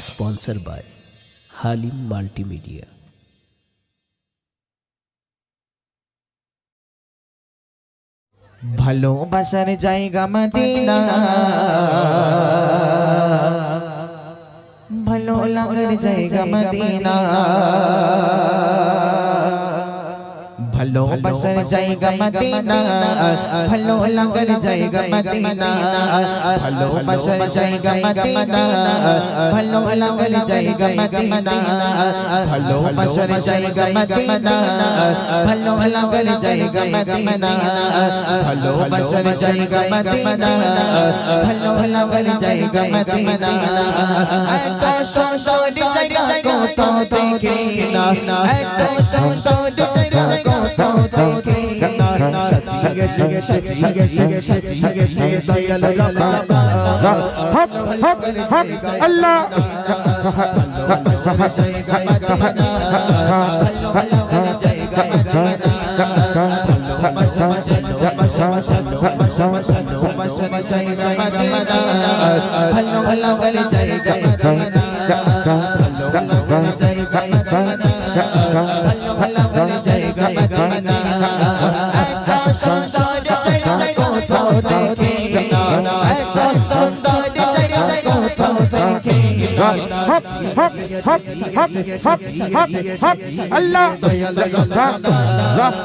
Sponsor by Halim multimedia ভালোবাসার জায়গা Medina ভালো লাগার জায়গা মদিনা ভালোবাসার জায়গা মদিনা ভালো লাগার জায়গা মদিনা ভালোবাসার জায়গা মদিনা ভালো লাগার জায়গা মদিনা ভালোবাসার জায়গা মদিনা ভালো লাগার জায়গা মদিনা ভালোবাসার জায়গা মদিনা ভালো লাগার জায়গা মদিনা এত সুন্দর জায়গা কত দেখি না এত সুন্দর জায়গা কত দেখি গেছে সত্যি গেছে সত্যি গেছে দয়াল রব্বা হক হক হক আল্লাহ ভালো লাগার জায়গা মদিনা ভালোবাসা জায়গা মদিনা এত সুন্দর জায়গা কোথাও দেখি এত সুন্দর জায়গা কোথাও দেখি হক হক হক হক হক হক হক আল্লাহ হক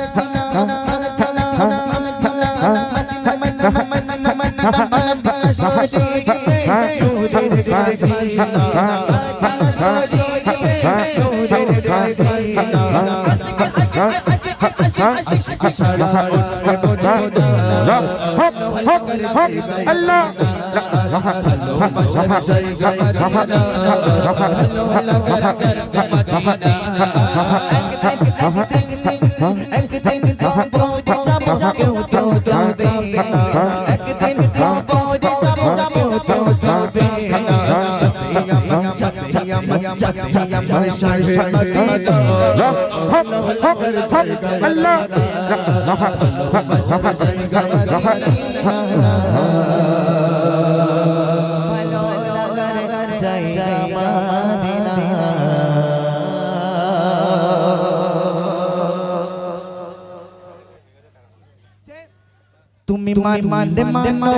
হক হক তুমি মান মানলে মানো।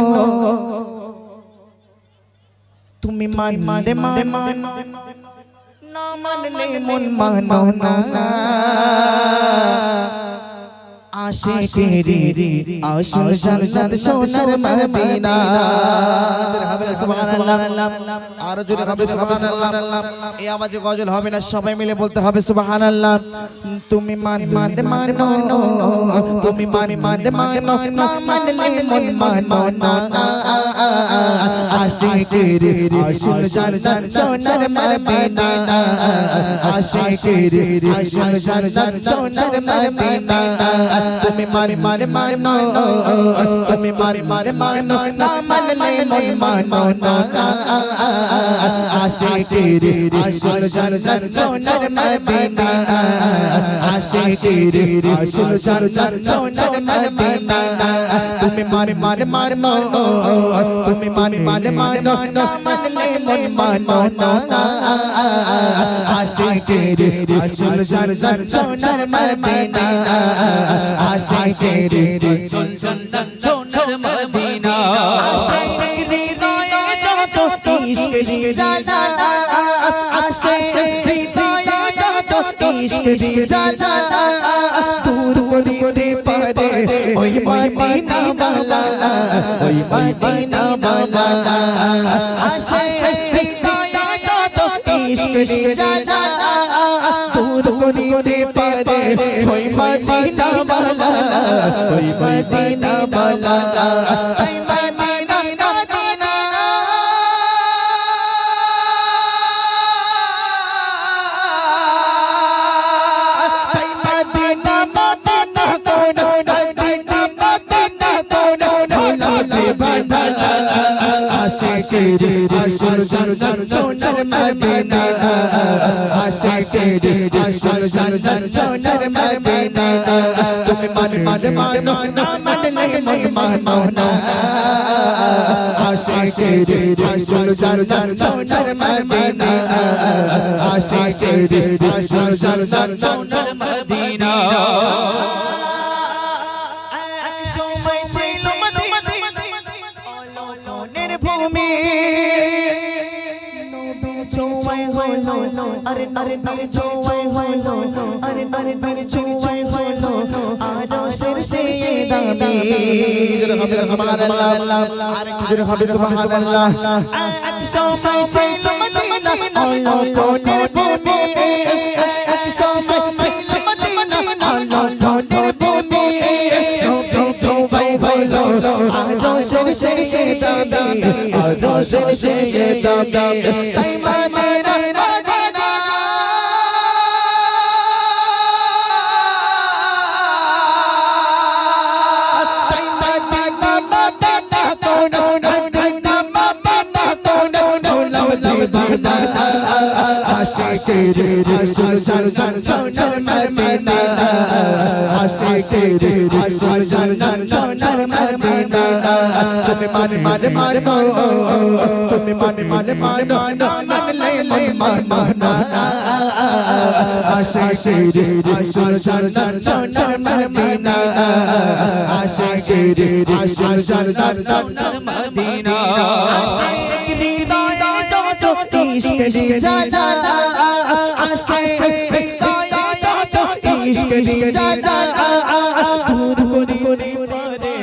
তুমি মান মানলে মান না মানলে মন মানো না আশিকেরি আসল জান্নাত সোনার মদিনা আর জোরে হবে সুবহানাল্লাহ এই আওয়াজে গজল হবে না সবাই মিলে বলতে হবে সুবহানাল্লাহ তুমি মান মান মানো তুমি মান মান মানো না মানলে মন মানো না আশিকেরি আসল জান্নাত সোনার মদিনা আশিকেরি আসল জান্নাত সোনার মদিনা তুমি মারি মারে মানো, তুমি মারি মারে মানো, না মানলে মন মানো না। আশিকের আসল জান্নাত সোনার মদিনা। আশিকের আসল জান্নাত সোনার মদিনা। তুমি মারি মারে মানো, তুমি মারি মারে মানো, না মানলে মন মানো না। আশিকের আসল জান্নাত সোনার মদিনা। আসে তেরে সুন্দর সোনার মদিনা আসে তেরে নয়া যত, ইশক দি জানা আসে তেরে নয়া যত ইশক দি জানা দূর পরিতে পারে ওই মদিনা বালা ওই মদিনা বালা আসে তেরে নয়া যত ইশক দি জানা করিতে পারে, ওই মদিনা বালা ওই মদিনা বালা ওই মদিনা মদিনা ওই মদিনা মদিনা কোন মদিনা মদিনা কোন ঢোলাতে বানা আশিকের সোনার মদিনা। আশিকের আসল জান্নাত সোনার মদিনা। তুমি মান মান মানো, না মানলে মন মানো। না আশিকের আসল জান্নাত সোনার মদিনা। আশিকের আসল জান্নাত সোনার মদিনা। ভূমি। হলো আরে আরে আরে ছোঁয়ায় হলো আরে আরে আরে ছোঁয়ায় হলো আরশের সেই দামি জোরে হবে সুবহানাল্লাহ আরেকটু জোরে হবে সুবহানাল্লাহ এক সময় ছিল মদিনা হলো কোনের ভূমি এক সময় ছিল মদিনা হলো কোনের ভূমি নবী ছোঁয়ায় হলো আরশের সেই দামি আরশের সেই দামি তাই মদিনা বানা আশিকের আসল জান্নাত সোনার মদিনা আশিকের আসল জান্নাত সোনার মদিনা তুমি মানে মানে মানো তুমি মানে মানে মানো মন মানো না আশিকের আসল জান্নাত সোনার মদিনা আশিকের আসল জান্নাত সোনার মদিনা ইশক দি জানা আসে ইশক দি জানা দূর করি করি পারে।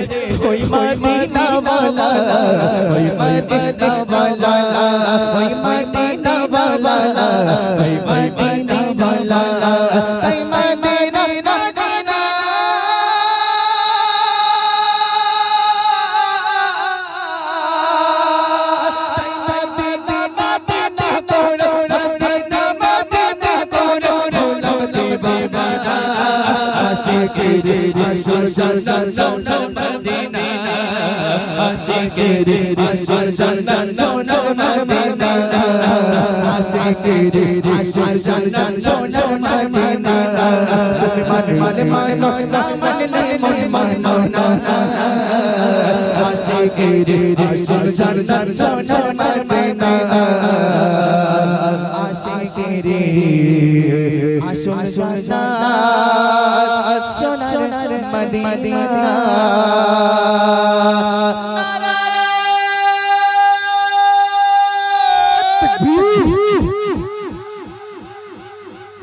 ওই মদিনা ওই মদিনা ওই মদিনা আশিকের আসল জান্নাত সোনার মদিনা আশিকের আসল জান্নাত সোনার মদিনা আশিকের আসল জান্নাত সোনার মদিনা তুমি মানে মানে মানো না মানলে মন মানো না আশিকের আসল জান্নাত সোনার মদিনা আশিকের আসুন জান্নাত সোনার মদিনা।